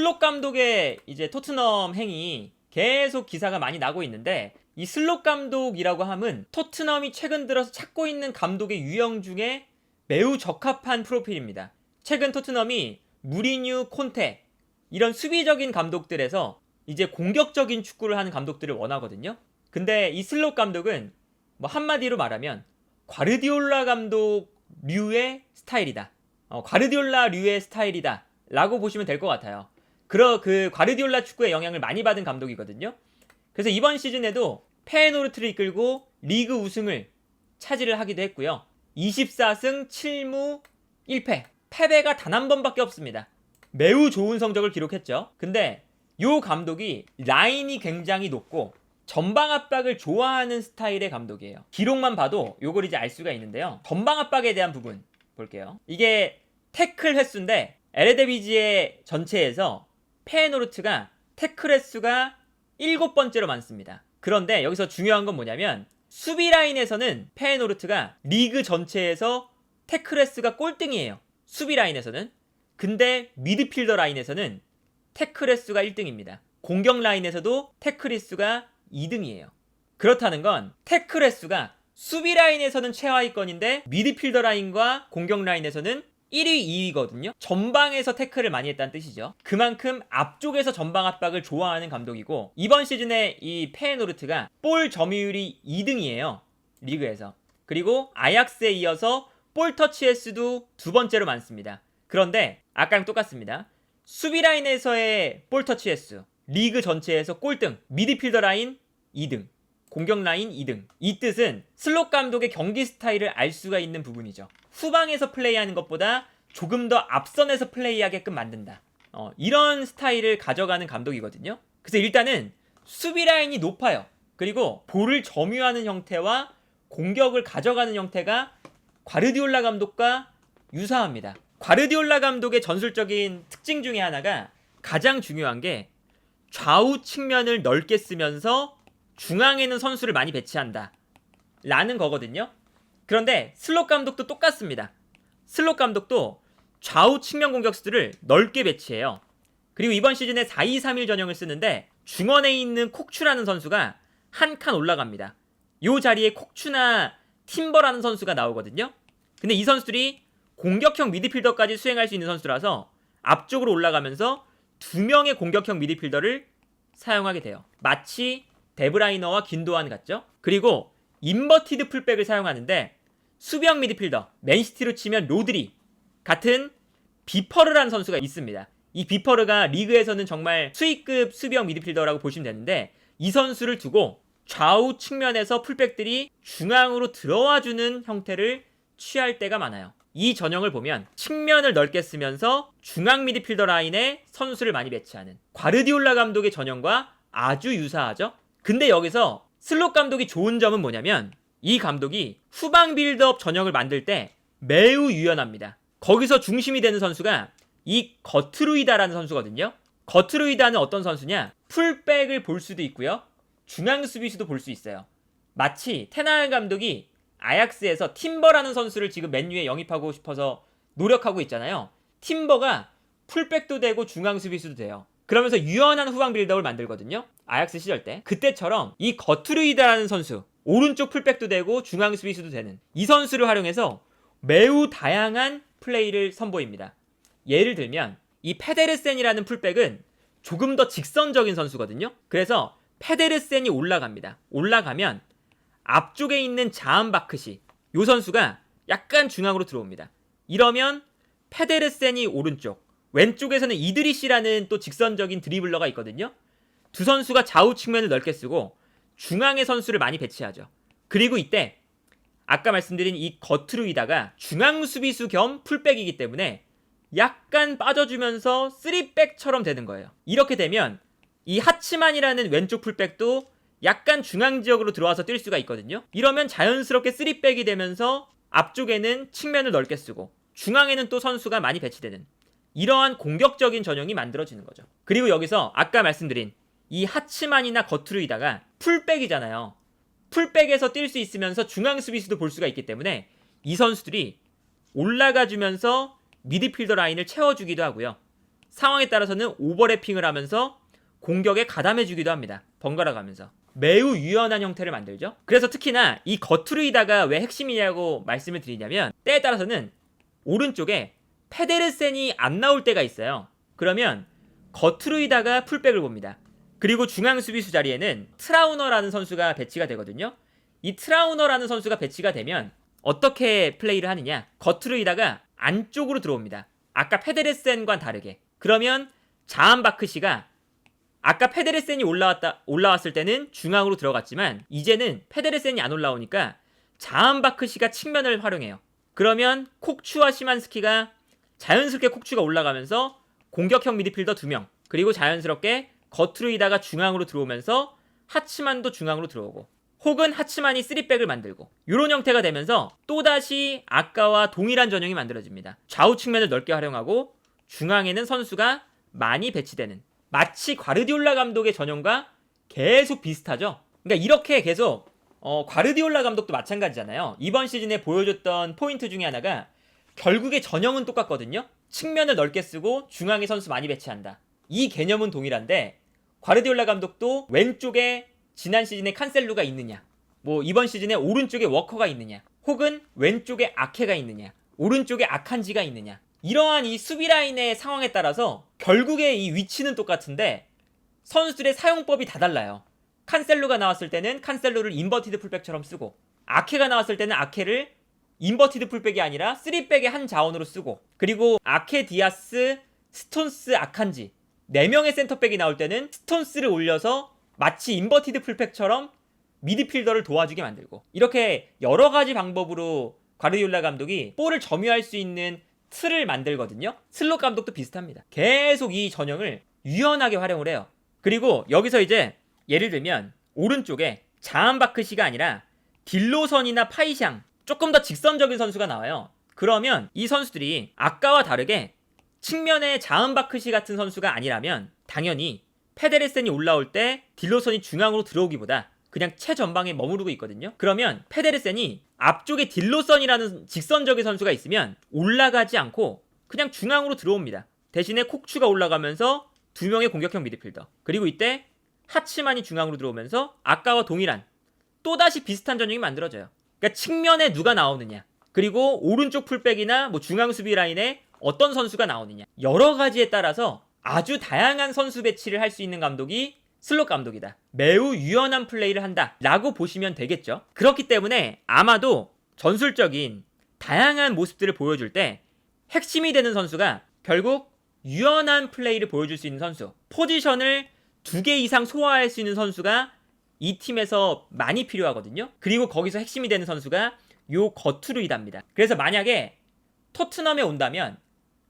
슬롯 감독의 이제 토트넘 행이 계속 기사가 많이 나고 있는데 이 슬롯 감독이라고 함은 토트넘이 최근 들어서 찾고 있는 감독의 유형 중에 매우 적합한 프로필입니다. 최근 토트넘이 무리뉴, 콘테 이런 수비적인 감독들에서 이제 공격적인 축구를 하는 감독들을 원하거든요. 근데 이 슬롯 감독은 뭐 한마디로 말하면 과르디올라 감독 류의 스타일이다. 어, 과르디올라 류의 스타일이다. 라고 보시면 될 것 같아요. 그러 그 과르디올라 축구의 영향을 많이 받은 감독이거든요. 그래서 이번 시즌에도 페에노르트를 이끌고 리그 우승을 차지를 하기도 했고요. 24승 7무 1패. 패배가 단 한 번밖에 없습니다. 매우 좋은 성적을 기록했죠. 근데 요 감독이 라인이 굉장히 높고 전방 압박을 좋아하는 스타일의 감독이에요. 기록만 봐도 요걸 이제 알 수가 있는데요. 전방 압박에 대한 부분 볼게요. 이게 태클 횟수인데 에레데비지의 전체에서 페에노르트가 태클 횟수가 7번째로 많습니다. 그런데 여기서 중요한 건 뭐냐면 수비 라인에서는 페에노르트가 리그 전체에서 태클 횟수가 꼴등이에요. 수비 라인에서는. 근데 미드필더 라인에서는 태클 횟수가 1등입니다. 공격 라인에서도 태클 횟수가 2등이에요. 그렇다는 건 태클 횟수가 수비 라인에서는 최하위권인데 미드필더 라인과 공격 라인에서는 1위, 2위거든요. 전방에서 태클을 많이 했다는 뜻이죠. 그만큼 앞쪽에서 전방 압박을 좋아하는 감독이고 이번 시즌에 이 페에노르트가 볼 점유율이 2등이에요. 리그에서. 그리고 아약스에 이어서 볼 터치 횟수도 두 번째로 많습니다. 그런데 아까랑 똑같습니다. 수비 라인에서의 볼 터치 횟수 리그 전체에서 꼴등 미드필더 라인 2등 공격 라인 2등. 이 뜻은 슬롯 감독의 경기 스타일을 알 수가 있는 부분이죠. 후방에서 플레이하는 것보다 조금 더 앞선에서 플레이하게끔 만든다. 어, 이런 스타일을 가져가는 감독이거든요. 그래서 일단은 수비 라인이 높아요. 그리고 볼을 점유하는 형태와 공격을 가져가는 형태가 과르디올라 감독과 유사합니다. 과르디올라 감독의 전술적인 특징 중에 하나가 가장 중요한 게 좌우 측면을 넓게 쓰면서 중앙에는 선수를 많이 배치한다. 라는 거거든요. 그런데 슬롯 감독도 똑같습니다. 슬롯 감독도 좌우 측면 공격수들을 넓게 배치해요. 그리고 이번 시즌에 4-2-3-1 전형을 쓰는데 중원에 있는 콕추라는 선수가 한 칸 올라갑니다. 요 자리에 콕추나 팀버라는 선수가 나오거든요. 근데 이 선수들이 공격형 미드필더까지 수행할 수 있는 선수라서 앞쪽으로 올라가면서 두 명의 공격형 미드필더를 사용하게 돼요. 마치 데브라이너와 긴도안 같죠? 그리고 인버티드 풀백을 사용하는데 수비형 미드필더, 맨시티로 치면 로드리 같은 비퍼르라는 선수가 있습니다. 이 비퍼르가 리그에서는 정말 수위급 수비형 미드필더라고 보시면 되는데 이 선수를 두고 좌우 측면에서 풀백들이 중앙으로 들어와 주는 형태를 취할 때가 많아요. 이 전형을 보면 측면을 넓게 쓰면서 중앙 미드필더 라인에 선수를 많이 배치하는 과르디올라 감독의 전형과 아주 유사하죠. 근데 여기서 슬롯 감독이 좋은 점은 뭐냐면 이 감독이 후방 빌드업 전형을 만들 때 매우 유연합니다. 거기서 중심이 되는 선수가 이 거트루이다라는 선수거든요. 거트루이다는 어떤 선수냐? 풀백을 볼 수도 있고요. 중앙 수비수도 볼 수 있어요. 마치 테나알 감독이 아약스에서 팀버라는 선수를 지금 맨유에 영입하고 싶어서 노력하고 있잖아요. 팀버가 풀백도 되고 중앙 수비수도 돼요. 그러면서 유연한 후방 빌드업을 만들거든요. 아약스 시절 때. 그때처럼 이 거트루이다라는 선수, 오른쪽 풀백도 되고 중앙 수비수도 되는 이 선수를 활용해서 매우 다양한 플레이를 선보입니다. 예를 들면 이 페데르센이라는 풀백은 조금 더 직선적인 선수거든요. 그래서 페데르센이 올라갑니다. 올라가면 앞쪽에 있는 자암바크시 요 선수가 약간 중앙으로 들어옵니다. 이러면 페데르센이 오른쪽, 왼쪽에서는 이드리시라는 또 직선적인 드리블러가 있거든요. 두 선수가 좌우 측면을 넓게 쓰고 중앙의 선수를 많이 배치하죠. 그리고 이때 아까 말씀드린 이 거트루이다가 중앙 수비수 겸 풀백이기 때문에 약간 빠져주면서 3백처럼 되는 거예요. 이렇게 되면 이 하치만이라는 왼쪽 풀백도 약간 중앙 지역으로 들어와서 뛸 수가 있거든요. 이러면 자연스럽게 3백이 되면서 앞쪽에는 측면을 넓게 쓰고 중앙에는 또 선수가 많이 배치되는 이러한 공격적인 전형이 만들어지는 거죠. 그리고 여기서 아까 말씀드린 이 하치만이나 거트루이다가 풀백이잖아요. 풀백에서 뛸 수 있으면서 중앙 수비수도 볼 수가 있기 때문에 이 선수들이 올라가 주면서 미드필더 라인을 채워주기도 하고요. 상황에 따라서는 오버래핑을 하면서 공격에 가담해주기도 합니다. 번갈아 가면서. 매우 유연한 형태를 만들죠. 그래서 특히나 이 거투르이다가 왜 핵심이냐고 말씀을 드리냐면 때에 따라서는 오른쪽에 페데르센이 안 나올 때가 있어요. 그러면 거투르이다가 풀백을 봅니다. 그리고 중앙 수비수 자리에는 트라우너라는 선수가 배치가 되거든요. 이 트라우너라는 선수가 배치가 되면 어떻게 플레이를 하느냐? 거투르이다가 안쪽으로 들어옵니다. 아까 페데르센과 다르게. 그러면 자한바크시가 아까 페데르센이 올라왔다 올라왔을 때는 중앙으로 들어갔지만 이제는 페데르센이 안 올라오니까 자한바크시가 측면을 활용해요. 그러면 콕추와 시만스키가 자연스럽게 콕추가 올라가면서 공격형 미드필더 2명 그리고 자연스럽게 거투르이다가 중앙으로 들어오면서 하치만도 중앙으로 들어오고 혹은 하치만이 3백을 만들고 이런 형태가 되면서 또다시 아까와 동일한 전형이 만들어집니다. 좌우 측면을 넓게 활용하고 중앙에는 선수가 많이 배치되는 마치 과르디올라 감독의 전형과 계속 비슷하죠. 그러니까 이렇게 계속 어, 과르디올라 감독도 마찬가지잖아요. 이번 시즌에 보여줬던 포인트 중에 하나가 결국에 전형은 똑같거든요. 측면을 넓게 쓰고 중앙에 선수 많이 배치한다. 이 개념은 동일한데 과르디올라 감독도 왼쪽에 지난 시즌에 칸셀루가 있느냐, 뭐 이번 시즌에 오른쪽에 워커가 있느냐, 혹은 왼쪽에 아케가 있느냐, 오른쪽에 아칸지가 있느냐. 이러한 이 수비 라인의 상황에 따라서 결국에 이 위치는 똑같은데 선수들의 사용법이 다 달라요. 칸셀루가 나왔을 때는 칸셀루를 인버티드 풀백처럼 쓰고 아케가 나왔을 때는 아케를 인버티드 풀백이 아니라 3백의 한 자원으로 쓰고 그리고 아케 디아스 스톤스 아칸지 4명의 센터백이 나올 때는 스톤스를 올려서 마치 인버티드 풀백처럼 미드필더를 도와주게 만들고 이렇게 여러 가지 방법으로 과르디올라 감독이 볼을 점유할 수 있는 틀을 만들거든요. 슬롯 감독도 비슷합니다. 계속 이 전형을 유연하게 활용을 해요. 그리고 여기서 이제 예를 들면 오른쪽에 자한바크시가 아니라 딜로선이나 파이샹 조금 더 직선적인 선수가 나와요. 그러면 이 선수들이 아까와 다르게 측면에 자은바크시 같은 선수가 아니라면 당연히 페데레센이 올라올 때 딜로선이 중앙으로 들어오기보다 그냥 최전방에 머무르고 있거든요. 그러면 페데레센이 앞쪽에 딜로선이라는 직선적인 선수가 있으면 올라가지 않고 그냥 중앙으로 들어옵니다. 대신에 콕추가 올라가면서 두 명의 공격형 미드필더. 그리고 이때 하치만이 중앙으로 들어오면서 아까와 동일한 또다시 비슷한 전형이 만들어져요. 그러니까 측면에 누가 나오느냐. 그리고 오른쪽 풀백이나 뭐 중앙 수비 라인에 어떤 선수가 나오느냐. 여러 가지에 따라서 아주 다양한 선수 배치를 할 수 있는 감독이 슬롯 감독이다. 매우 유연한 플레이를 한다. 라고 보시면 되겠죠. 그렇기 때문에 아마도 전술적인 다양한 모습들을 보여줄 때 핵심이 되는 선수가 결국 유연한 플레이를 보여줄 수 있는 선수. 포지션을 두 개 이상 소화할 수 있는 선수가 이 팀에서 많이 필요하거든요. 그리고 거기서 핵심이 되는 선수가 요 거투르이다입니다. 그래서 만약에 토트넘에 온다면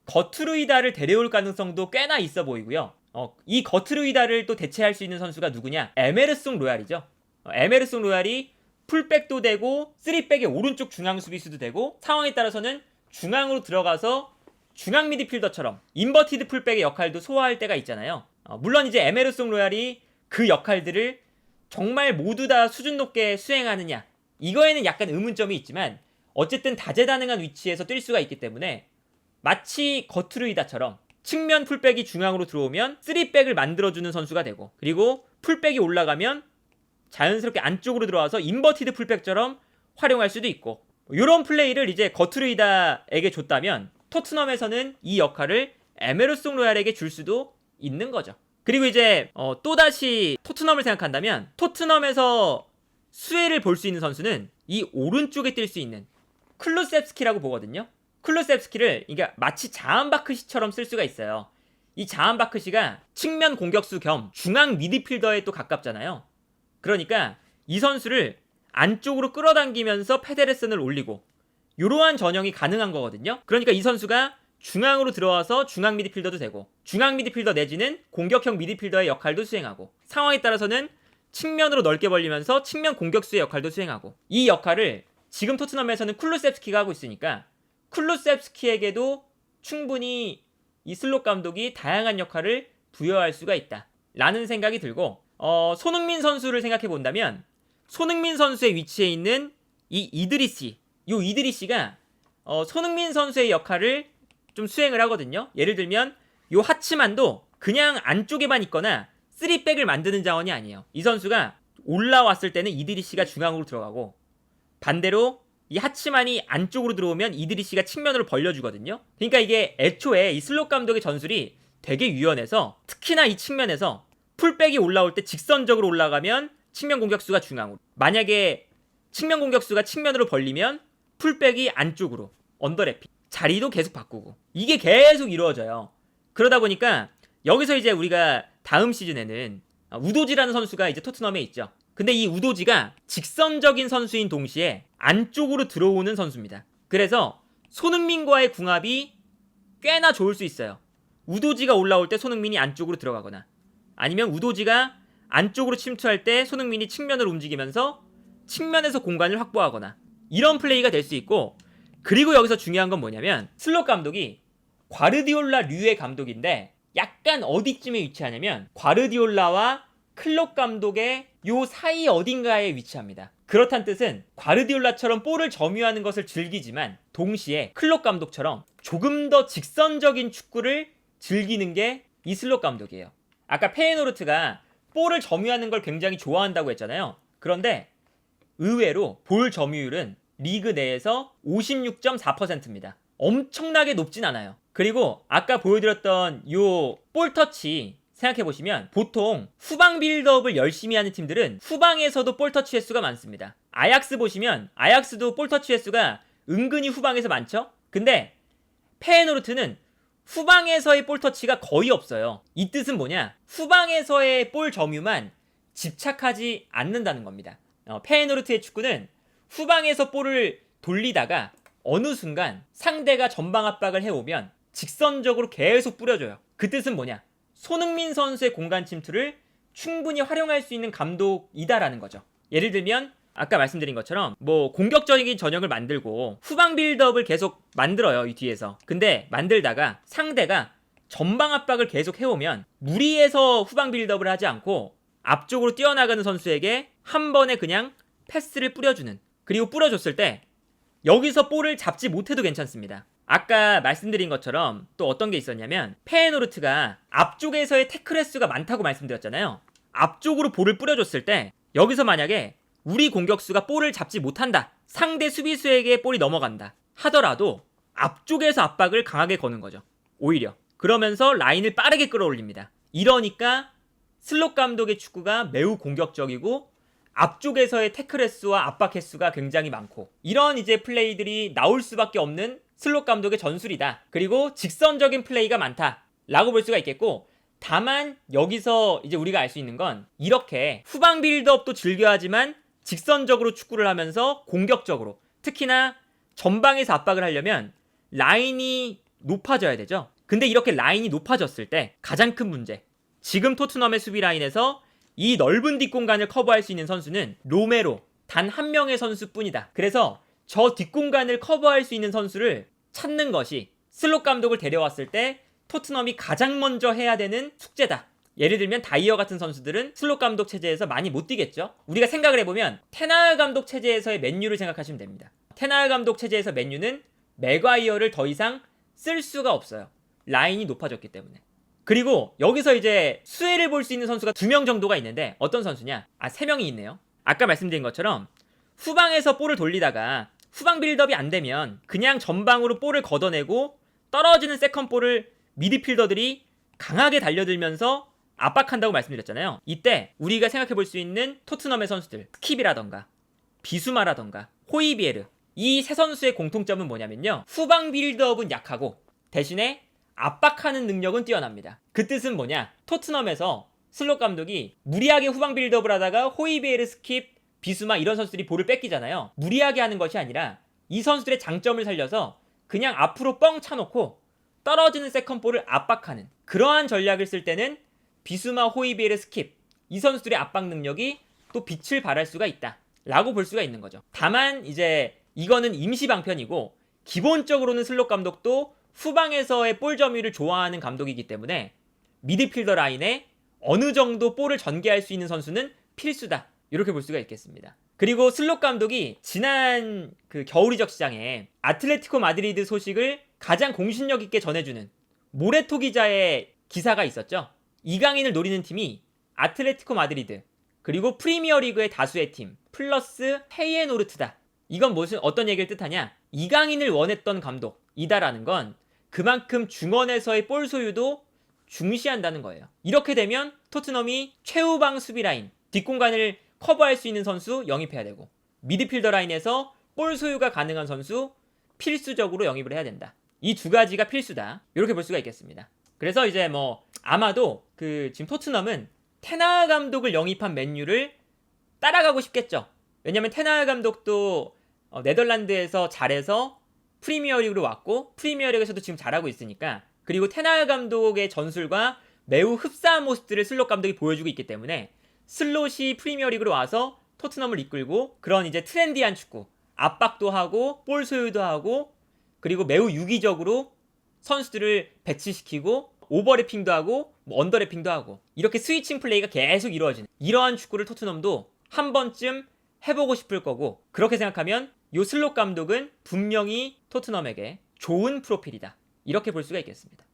거투르이다를 데려올 가능성도 꽤나 있어 보이고요. 어, 이 거트루이다를 또 대체할 수 있는 선수가 누구냐? 에메르송 로얄이죠. 어, 에메르송 로얄이 풀백도 되고 3백의 오른쪽 중앙 수비수도 되고 상황에 따라서는 중앙으로 들어가서 중앙 미드필더처럼 인버티드 풀백의 역할도 소화할 때가 있잖아요. 어, 물론 이제 에메르송 로얄이 그 역할들을 정말 모두 다 수준 높게 수행하느냐 이거에는 약간 의문점이 있지만 어쨌든 다재다능한 위치에서 뛸 수가 있기 때문에 마치 거트루이다처럼 측면 풀백이 중앙으로 들어오면 3백을 만들어주는 선수가 되고 그리고 풀백이 올라가면 자연스럽게 안쪽으로 들어와서 인버티드 풀백처럼 활용할 수도 있고 이런 플레이를 이제 거트루이다에게 줬다면 토트넘에서는 이 역할을 에메르송 로얄에게 줄 수도 있는 거죠. 그리고 이제 어, 또다시 토트넘을 생각한다면 토트넘에서 수혜를 볼 수 있는 선수는 이 오른쪽에 뛸 수 있는 클루셉스키라고 보거든요. 클루셉스키를 그러니까 마치 자한바크시처럼 쓸 수가 있어요. 이 자한바크시가 측면 공격수 겸 중앙 미드필더에 또 가깝잖아요. 그러니까 이 선수를 안쪽으로 끌어당기면서 페데레슨을 올리고 이러한 전형이 가능한 거거든요. 그러니까 이 선수가 중앙으로 들어와서 중앙 미드필더도 되고 중앙 미드필더 내지는 공격형 미드필더의 역할도 수행하고 상황에 따라서는 측면으로 넓게 벌리면서 측면 공격수의 역할도 수행하고 이 역할을 지금 토트넘에서는 쿨루셉스키가 하고 있으니까 쿨루셉스키에게도 충분히 이 슬롯 감독이 다양한 역할을 부여할 수가 있다. 라는 생각이 들고 어, 손흥민 선수를 생각해 본다면 손흥민 선수의 위치에 있는 이 이드리시 요 이드리시가 어, 손흥민 선수의 역할을 좀 수행을 하거든요. 예를 들면 요 하치만도 그냥 안쪽에만 있거나 쓰리백을 만드는 자원이 아니에요. 이 선수가 올라왔을 때는 이드리시가 중앙으로 들어가고 반대로 이 하치만이 안쪽으로 들어오면 이드리시가 측면으로 벌려주거든요. 그러니까 이게 애초에 이 슬롯 감독의 전술이 되게 유연해서 특히나 이 측면에서 풀백이 올라올 때 직선적으로 올라가면 측면 공격수가 중앙으로 만약에 측면 공격수가 측면으로 벌리면 풀백이 안쪽으로 언더래핑 자리도 계속 바꾸고 이게 계속 이루어져요. 그러다 보니까 여기서 이제 우리가 다음 시즌에는 아, 우도지라는 선수가 이제 토트넘에 있죠. 근데 이 우도지가 직선적인 선수인 동시에 안쪽으로 들어오는 선수입니다. 그래서 손흥민과의 궁합이 꽤나 좋을 수 있어요. 우도지가 올라올 때 손흥민이 안쪽으로 들어가거나 아니면 우도지가 안쪽으로 침투할 때 손흥민이 측면으로 움직이면서 측면에서 공간을 확보하거나 이런 플레이가 될 수 있고 그리고 여기서 중요한 건 뭐냐면 슬롯 감독이 과르디올라 류의 감독인데 약간 어디쯤에 위치하냐면 과르디올라와 클롭 감독의 요 사이 어딘가에 위치합니다. 그렇단 뜻은 과르디올라처럼 볼을 점유하는 것을 즐기지만 동시에 클롭 감독처럼 조금 더 직선적인 축구를 즐기는 게 이 슬롯 감독이에요. 아까 페에노르트가 볼을 점유하는 걸 굉장히 좋아한다고 했잖아요. 그런데 의외로 볼 점유율은 리그 내에서 56.4%입니다. 엄청나게 높진 않아요. 그리고 아까 보여드렸던 요 볼 터치 생각해 보시면 보통 후방 빌드업을 열심히 하는 팀들은 후방에서도 볼 터치 횟수가 많습니다. 아약스 보시면 아약스도 볼 터치 횟수가 은근히 후방에서 많죠? 근데 페에노르트는 후방에서의 볼 터치가 거의 없어요. 이 뜻은 뭐냐? 후방에서의 볼 점유만 집착하지 않는다는 겁니다. 어, 페에노르트의 축구는 후방에서 볼을 돌리다가 어느 순간 상대가 전방 압박을 해오면 직선적으로 계속 뿌려줘요. 그 뜻은 뭐냐? 손흥민 선수의 공간 침투를 충분히 활용할 수 있는 감독이다라는 거죠. 예를 들면 아까 말씀드린 것처럼 뭐 공격적인 전형을 만들고 후방 빌드업을 계속 만들어요 이 뒤에서 근데 만들다가 상대가 전방 압박을 계속 해오면 무리해서 후방 빌드업을 하지 않고 앞쪽으로 뛰어나가는 선수에게 한 번에 그냥 패스를 뿌려주는 그리고 뿌려줬을 때 여기서 볼을 잡지 못해도 괜찮습니다. 아까 말씀드린 것처럼 또 어떤 게 있었냐면 페에노르트가 앞쪽에서의 태클 횟수가 많다고 말씀드렸잖아요. 앞쪽으로 볼을 뿌려줬을 때 여기서 만약에 우리 공격수가 볼을 잡지 못한다. 상대 수비수에게 볼이 넘어간다. 하더라도 앞쪽에서 압박을 강하게 거는 거죠. 오히려. 그러면서 라인을 빠르게 끌어올립니다. 이러니까 슬롯 감독의 축구가 매우 공격적이고 앞쪽에서의 태클 횟수와 압박 횟수가 굉장히 많고 이런 이제 플레이들이 나올 수밖에 없는 슬롯 감독의 전술이다. 그리고 직선적인 플레이가 많다. 라고 볼 수가 있겠고 다만 여기서 이제 우리가 알 수 있는 건 이렇게 후방 빌드업도 즐겨하지만 직선적으로 축구를 하면서 공격적으로 특히나 전방에서 압박을 하려면 라인이 높아져야 되죠. 근데 이렇게 라인이 높아졌을 때 가장 큰 문제. 지금 토트넘의 수비 라인에서 이 넓은 뒷공간을 커버할 수 있는 선수는 로메로 단 한 명의 선수뿐이다. 그래서 저 뒷공간을 커버할 수 있는 선수를 찾는 것이 슬롯 감독을 데려왔을 때 토트넘이 가장 먼저 해야 되는 숙제다. 예를 들면 다이어 같은 선수들은 슬롯 감독 체제에서 많이 못 뛰겠죠. 우리가 생각을 해보면 테나을 감독 체제에서의 맨유를 생각하시면 됩니다. 테나을 감독 체제에서 맨유는 맥과이어를 더 이상 쓸 수가 없어요. 라인이 높아졌기 때문에. 그리고 여기서 이제 수혜를 볼 수 있는 선수가 두 명 정도가 있는데 어떤 선수냐? 아, 세 명이 있네요. 아까 말씀드린 것처럼 후방에서 볼을 돌리다가 후방 빌드업이 안 되면 그냥 전방으로 볼을 걷어내고 떨어지는 세컨 볼을 미드필더들이 강하게 달려들면서 압박한다고 말씀드렸잖아요. 이때 우리가 생각해 볼 수 있는 토트넘의 선수들, 스킵이라던가 비수마라던가 호이비에르 이 세 선수의 공통점은 뭐냐면요. 후방 빌드업은 약하고 대신에 압박하는 능력은 뛰어납니다. 그 뜻은 뭐냐? 토트넘에서 슬롯 감독이 무리하게 후방 빌드업을 하다가 호이비에르 스킵, 비수마 이런 선수들이 볼을 뺏기잖아요. 무리하게 하는 것이 아니라 이 선수들의 장점을 살려서 그냥 앞으로 뻥 차놓고 떨어지는 세컨볼을 압박하는 그러한 전략을 쓸 때는 비수마 호이비에르 스킵 이 선수들의 압박 능력이 또 빛을 발할 수가 있다 라고 볼 수가 있는 거죠 다만 이제 이거는 임시 방편이고 기본적으로는 슬롯 감독도 후방에서의 볼 점유를 좋아하는 감독이기 때문에 미드필더 라인에 어느 정도 볼을 전개할 수 있는 선수는 필수다 이렇게 볼 수가 있겠습니다. 그리고 슬롯 감독이 지난 그 겨울 이적 시장에 아틀레티코 마드리드 소식을 가장 공신력 있게 전해주는 모레토 기자의 기사가 있었죠. 이강인을 노리는 팀이 아틀레티코 마드리드 그리고 프리미어리그의 다수의 팀 플러스 페이에노르트다. 이건 무슨 어떤 얘기를 뜻하냐? 이강인을 원했던 감독 이다라는 건 그만큼 중원에서의 볼 소유도 중시한다는 거예요. 이렇게 되면 토트넘이 최후방 수비 라인 뒷공간을 커버할 수 있는 선수 영입해야 되고 미드필더 라인에서 볼 소유가 가능한 선수 필수적으로 영입을 해야 된다. 이 두 가지가 필수다. 이렇게 볼 수가 있겠습니다. 그래서 이제 뭐 아마도 그 지금 토트넘은 테나 감독을 영입한 맨유를 따라가고 싶겠죠. 왜냐면 테나 감독도 어, 네덜란드에서 잘해서 프리미어리그로 왔고 프리미어리그에서도 지금 잘하고 있으니까 그리고 테나 감독의 전술과 매우 흡사한 모습들을 슬롯 감독이 보여주고 있기 때문에 슬롯이 프리미어리그로 와서 토트넘을 이끌고 그런 이제 트렌디한 축구 압박도 하고 볼 소유도 하고 그리고 매우 유기적으로 선수들을 배치시키고 오버래핑도 하고 뭐 언더래핑도 하고 이렇게 스위칭 플레이가 계속 이루어지는 이러한 축구를 토트넘도 한 번쯤 해보고 싶을 거고 그렇게 생각하면 요 슬롯 감독은 분명히 토트넘에게 좋은 프로필이다 이렇게 볼 수가 있겠습니다.